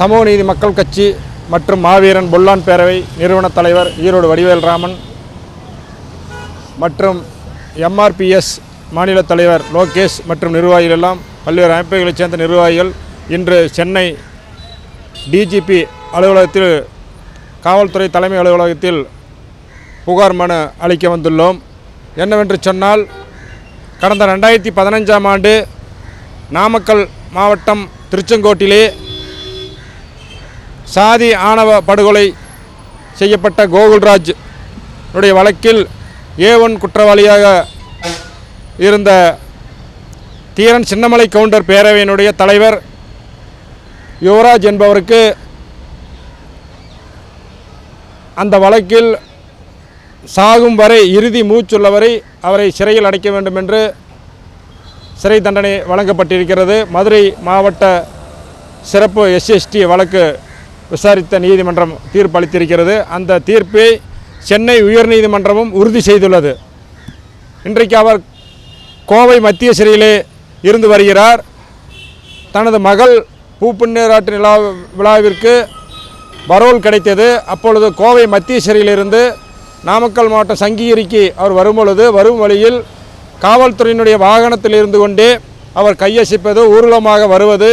சமூக நீதி மக்கள் கட்சி மற்றும் மாவீரன் பொல்லான் பேரவை நிறுவன தலைவர் ஈரோடு வடிவேல் ராமன் மற்றும் எம்ஆர்பிஎஸ் மாநில தலைவர் லோகேஷ் மற்றும் நிர்வாகிகள் எல்லாம் பல்வேறு அமைப்புகளைச் சேர்ந்த நிர்வாகிகள் இன்று சென்னை டிஜிபி அலுவலகத்தில் காவல்துறை தலைமை அலுவலகத்தில் புகார் மனு அளிக்க வந்துள்ளோம். என்னவென்று சொன்னால் கடந்த ரெண்டாயிரத்தி பதினஞ்சாம் ஆண்டு நாமக்கல் மாவட்டம் திருச்செங்கோட்டிலே சாதி ஆணவ படுகொலை செய்யப்பட்ட கோகுல்ராஜ் உடைய வழக்கில் ஏ ஒன் குற்றவாளியாக இருந்த தீரன் சின்னமலை கவுண்டர் பேரவையினுடைய தலைவர் யுவராஜ் என்பவருக்கு அந்த வழக்கில் சாகும் வரை இறுதி மூச்சுள்ளவரை அவரை சிறையில் அடைக்க வேண்டும் என்று சிறை தண்டனை வழங்கப்பட்டிருக்கிறது. மதுரை மாவட்ட சிறப்பு எஸ்எஸ்டி வழக்கு விசாரித்த நீதிமன்றம் தீர்ப்பு அளித்திருக்கிறது. அந்த தீர்ப்பை சென்னை உயர்நீதிமன்றமும் உறுதி செய்துள்ளது. இன்றைக்கு அவர் கோவை மத்திய சிறையிலே இருந்து வருகிறார். தனது மகள் பூப்புண்ணீராட்டு நிலா விழாவிற்கு பரோல் கிடைத்தது. அப்பொழுது கோவை மத்திய சிறையிலிருந்து நாமக்கல் மாவட்டம் சங்ககிரிக்கு அவர் வரும்பொழுது வரும் வழியில் காவல்துறையினுடைய வாகனத்தில் இருந்து கொண்டே அவர் கையசிப்பது ஊர்வலமாக வருவது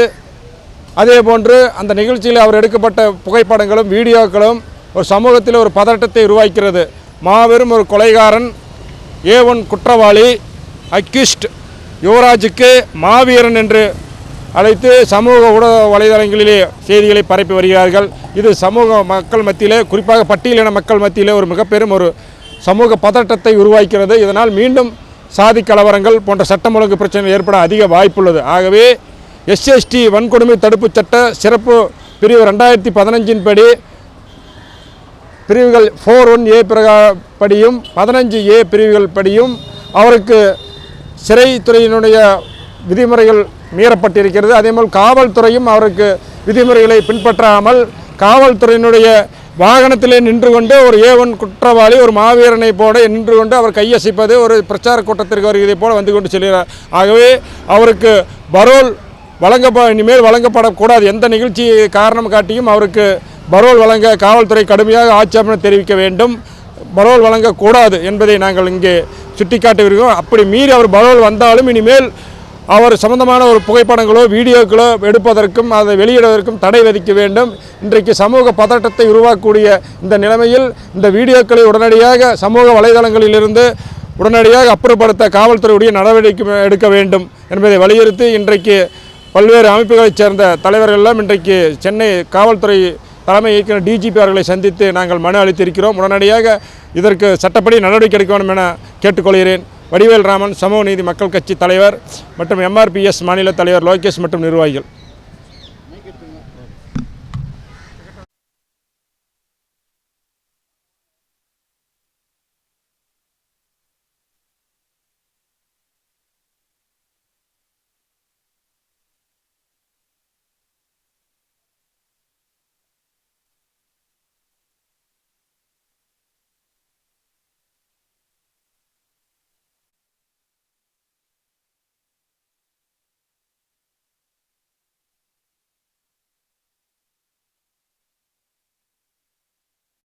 அதே போன்று அந்த நிகழ்ச்சியில் அவர் எடுக்கப்பட்ட புகைப்படங்களும் வீடியோக்களும் ஒரு சமூகத்தில் ஒரு பதட்டத்தை உருவாக்கிறது. மாபெரும் ஒரு கொலைகாரன் ஏ ஒன் குற்றவாளி அக்யூஸ்ட் யுவராஜுக்கு மாவீரன் என்று அழைத்து சமூக ஊடக வலைதளங்களிலே செய்திகளை பரப்பி வருகிறார்கள். இது சமூக மக்கள் மத்தியிலே குறிப்பாக பட்டியலின மக்கள் மத்தியிலே ஒரு மிகப்பெரும் ஒரு சமூக பதட்டத்தை உருவாக்கிறது. இதனால் மீண்டும் சாதி கலவரங்கள் போன்ற சட்டம் ஒழுங்கு பிரச்சனை ஏற்பட அதிக வாய்ப்புள்ளது. ஆகவே எஸ்எஸ்டி வன்கொடுமை தடுப்புச் சட்ட சிறப்பு பிரிவு ரெண்டாயிரத்தி பதினஞ்சின் படி பிரிவுகள் ஃபோர் ஒன் ஏ பிரகா படியும் பதினஞ்சு ஏ பிரிவுகள் படியும் அவருக்கு சிறைத்துறையினுடைய விதிமுறைகள் மீறப்பட்டிருக்கிறது. அதேபோல் காவல்துறையும் அவருக்கு விதிமுறைகளை பின்பற்றாமல் காவல்துறையினுடைய வாகனத்திலே நின்று கொண்டு ஒரு ஏ ஒன் குற்றவாளி ஒரு மாவீரனை போல நின்று கொண்டு அவர் கையசைப்பது ஒரு பிரச்சார கூட்டத்திற்கு வருகிறதை போல வந்து கொண்டு செல்கிறார். ஆகவே அவருக்கு பரோல் வழங்கப்ப இனிமேல் வழங்கப்படக்கூடாது. எந்த நிகழ்ச்சி காரணம் காட்டியும் அவருக்கு பரோல் வழங்க காவல்துறை கடுமையாக ஆட்சேபனை தெரிவிக்க வேண்டும். பரோல் வழங்கக்கூடாது என்பதை நாங்கள் இங்கே சுட்டிக்காட்டி வருகிறோம் அப்படி மீறி அவர் பரோல் வந்தாலும் இனிமேல் அவர் சம்பந்தமான ஒரு புகைப்படங்களோ வீடியோக்களோ எடுப்பதற்கும் அதை வெளியிடுவதற்கும் தடை விதிக்க வேண்டும். இன்றைக்கு சமூக பதட்டத்தை உருவாக்கக்கூடிய இந்த நிலைமையில் இந்த வீடியோக்களை உடனடியாக சமூக வலைதளங்களிலிருந்து உடனடியாக அப்புறப்படுத்த காவல்துறையுடைய நடவடிக்கை எடுக்க வேண்டும் என்பதை வலியுறுத்தி இன்றைக்கு பல்வேறு அமைப்புகளைச் சேர்ந்த தலைவர்கள் எல்லாம் இன்றைக்கு சென்னை காவல்துறை தலைமை இயக்குனர் டிஜிபி அவர்களை சந்தித்து நாங்கள் மனு அளித்திருக்கிறோம். உடனடியாக இதற்கு சட்டப்படி நடவடிக்கை எடுக்க வேண்டும் என கேட்டுக்கொள்கிறேன். வடிவேல் ராமன் சமூக நீதி மக்கள் கட்சி தலைவர் மற்றும் எம்ஆர்பிஎஸ் மாநில தலைவர் லோகேஷ் மற்றும் நிர்வாகிகள்.